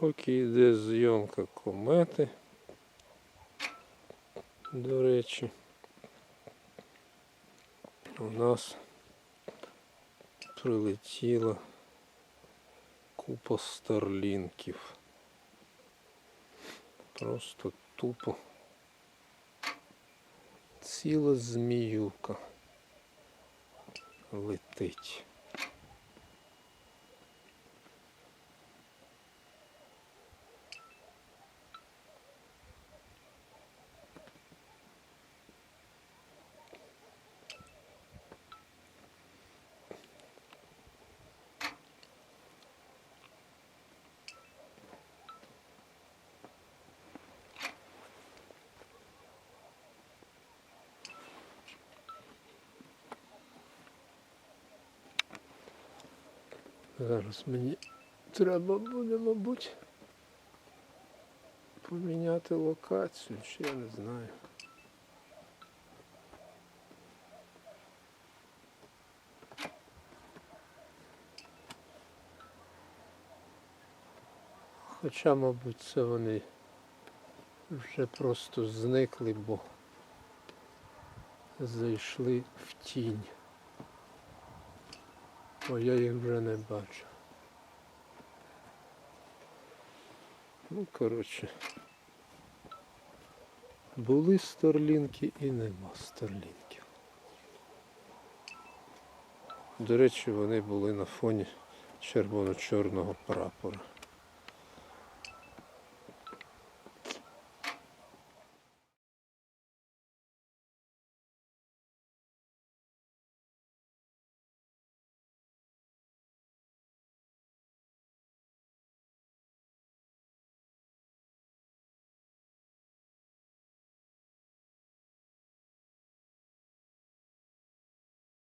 Поки йде зйомка комети, до речі, у нас прилетіла купа старлінків. Просто тупо ціла зміюка летить. Зараз мені треба буде, мабуть, поміняти локацію, чи я не знаю. Хоча, мабуть, це вони вже просто зникли, бо зайшли в тінь. Бо я їх вже не бачу. Ну, коротше. Були старлінки і нема старлінків. До речі, вони були на фоні червоно-чорного прапора.